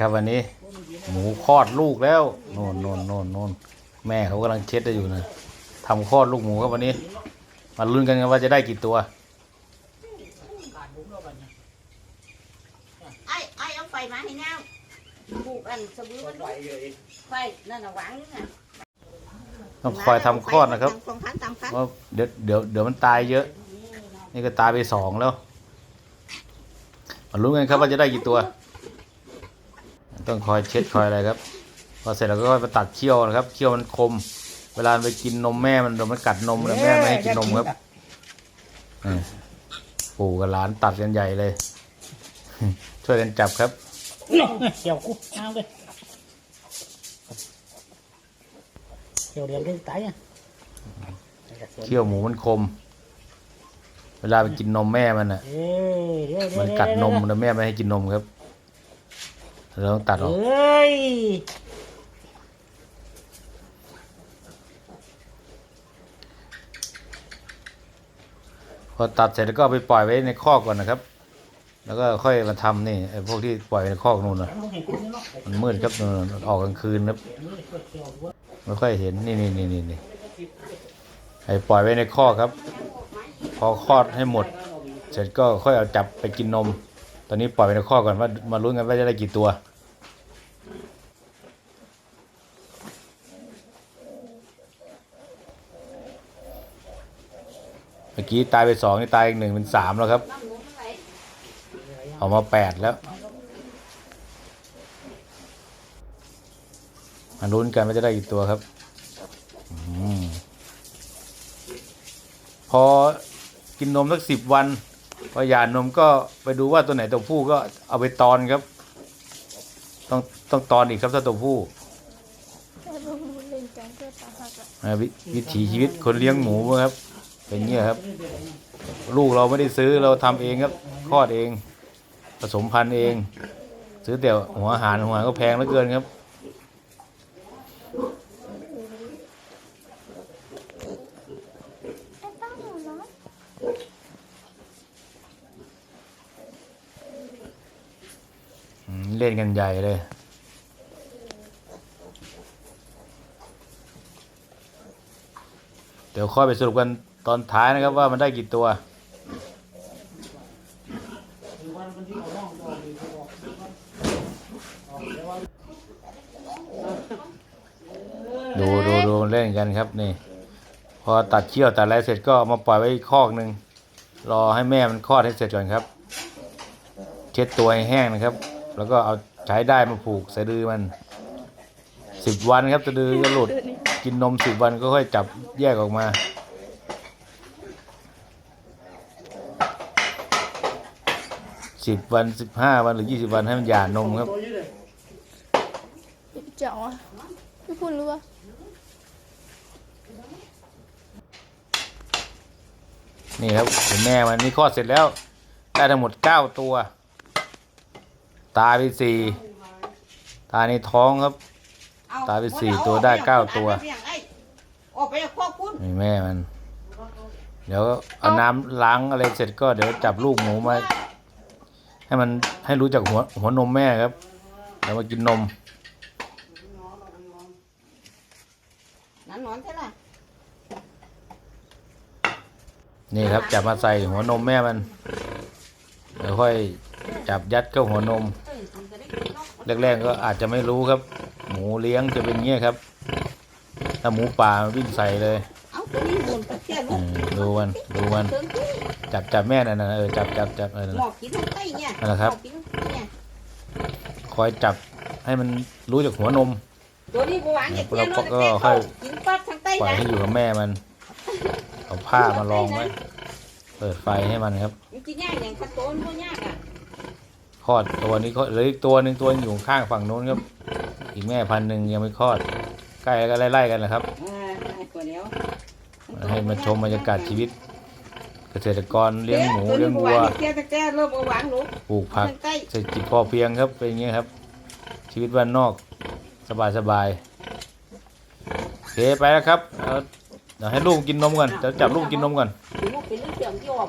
ครับวันนี้ หมูคลอดลูกแล้วโน่นโน่นโน่นโน่นแม่เขากำลังเช็ดได้อยู่นะทำคลอดลูกหมูครับวันนี้ มาลุ้นกันว่าจะได้กี่ตัวไอ้ไอ้เอาไฟมาให้แนวปลูกอันสบู่มันลูกไฟนั่นน่ะหวังนี่น่ะต้องคอยทำคลอดนะครับสองพันสามพันเพราะเดี๋ยวเดี๋ยวเดี๋ยวมันตายเยอะ นี่ก็ตายไปสองแล้วมาลุ้นกันครับว่าจะได้กี่ตัว ต้องคอยเช็ดคอยอะไรครับ พอเสร็จแล้วก็ค่อยมาตัดเขี้ยวนะครับ เขี้ยวมันคม เวลาไปกินนมแม่มันโดนมันกัดนมแล้วแม่ไม่ให้กินนมครับนี่ปู่กับหลานตัดกันใหญ่เลย ช่วยกันจับครับเขียวกูเอาเลยเขียวเดียวได้ตายอะเขี้ยวหมูมันคม เวลาไปกินนมแม่มันอะ เอ้ยเดี๋ยวเดี๋ยวมันกัดนมแล้วแม่ไม่ให้กินนมครับ เราต้องตัดอเออก้ยพอตัดเสร็จแล้วก็เอาไปปล่อยไว้ในคอกก่อนนะครับ แล้วก็ค่อยมาทำนี่ไอ้พวกที่ปล่อยไว้ในคอกนู่นนะต้องเห็นคุณนี่เนาะมันมืดครับนู่นออกกลางคืนครับไม่ค่อยเห็นนี่นี่นี่นี่นี่ไอ้ปล่อยไว้ในคอกครับ พอคลอดให้หมด เสร็จก็ค่อยเอาจับไปกินนม ตอนนี้ปล่อยไว้ในคอก่อนว่ามาลุ้นกันว่าจะได้กี่ตัว เมื่อกี้ตายไปสองนี่ตายอีกหนึ่งเป็นสามแล้วครับ ออกมาแปดแล้ว มาลุ้นกันว่าจะได้กี่ตัวครับอพอกินนมสักสิบวัน พอหย่านมก็ไปดูว่าตัวไหนตัวผู้ก็เอาไปตอนครับ ต้องต้องตอนอีกครับถ้าตัวผู้แต่ลูกหมูเล่นกันก็ตาหักอะอ่าวิวิถีชีวิตคนเลี้ยงหมูครับ เป็นเงี้ยครับ ลูกเราไม่ได้ซื้อเราทำเองครับคลอดเอง ผสมพันธุ์เอง ซื้อแต่หัวอาหารหัวอาหารก็แพงเหลือเกินครับ ไอ้ป้าหนูเนาะ อืม เล่นกันใหญ่เลย เดี๋ยวค่อยไปสรุปกันตอนท้ายนะครับว่ามันได้กี่ตัวดูดูดูเล่นกันครับนี่ พอตัดเขี้ยวตัดอะไรเสร็จก็มาปล่อยไว้คอกหนึ่งรอให้แม่มันคลอดให้เสร็จก่อนครับ เช็ดตัวให้แห้งนะครับ แล้วก็เอาใช้ได้มาผูกสะดือมันสิบวันครับสะดือก็หลุดกินนมสิบวันก็ค่อยจับแยกออกมา สิบวันสิบห้าวันหรือยี่สิบวันให้มันหย่านมครับเจ๋งอะพี่พูดรู้ว่านี่ครับเห็นแม่มันนี่คลอดเสร็จแล้ว ได้ทั้งหมดเก้าตัว ตาไปสี่ตาในท้องครับเอตายไปสี่ตัวได้เก้าตัวออกไปเอาครอบคุณนี่แม่มัน เดี๋ยวเอาน้ำล้างอะไรเสร็จก็เดี๋ยวจับลูกหมูมา ให้มันให้รู้จักหัวหัวนมแม่ครับแล้วมากินนมนั่นนอนใช่ไหมนี่ครับจับมาใส่หัวนมแม่มันเดี๋ยวค่อย จับยัดเข้าหัวนม แรกๆก็อาจจะไม่รู้ครับ หมูเลี้ยงจะเป็นเงี้ยครับ ถ้าหมูป่ามันวิ่งใส่เลยเอาตัวนี้บนตะเกียบอืมดูมันดูมันเติมที่จับจับแม่นั่นนะเออจับจับจับเออนั่นหมน่ะ อกกินทั้งไตเนี่ยนั่นแหละครับมอกกินเนี่ยคอยจับให้มันรู้จากหัวนม ตัวนี้บวางอย่างเงี้ยเราก็เนาะค่อยกินปั๊บทั้งไตปล่อยนะให้อยู่กับแม่มัน เอาผ้ามารองไว้ เปิดไฟให้มันครับ มันกินยากอย่างขัดโตนก็ยากอะค ลอดตัวนี้ก็เหลืออีกตัวหนึ่งตัวอยู่ข้างฝั่งโน้นครับ อีกแม่พันธุ์หนึ่งยังไม่คลอด ใกล้ก็ไล่ๆกันแหละครับอ่าตัวเดียวให้มาชมบรรยากาศชีวิต เกษตรกรเลี้ยงหมูเลี้ยงวัวเตี้ยตะแกเริ่มเอาวางหนูปลูกผักทั้งไตเศรษฐกิจพอเพียงครับเป็นอย่างนี้ครับ ชีวิตบ้านนอกสบายสบายๆโอเคไปแล้วครับเอาเดี๋ยวให้ลูกกินนมก่อนเดี๋ยวจับลูกกินนมก่อนดู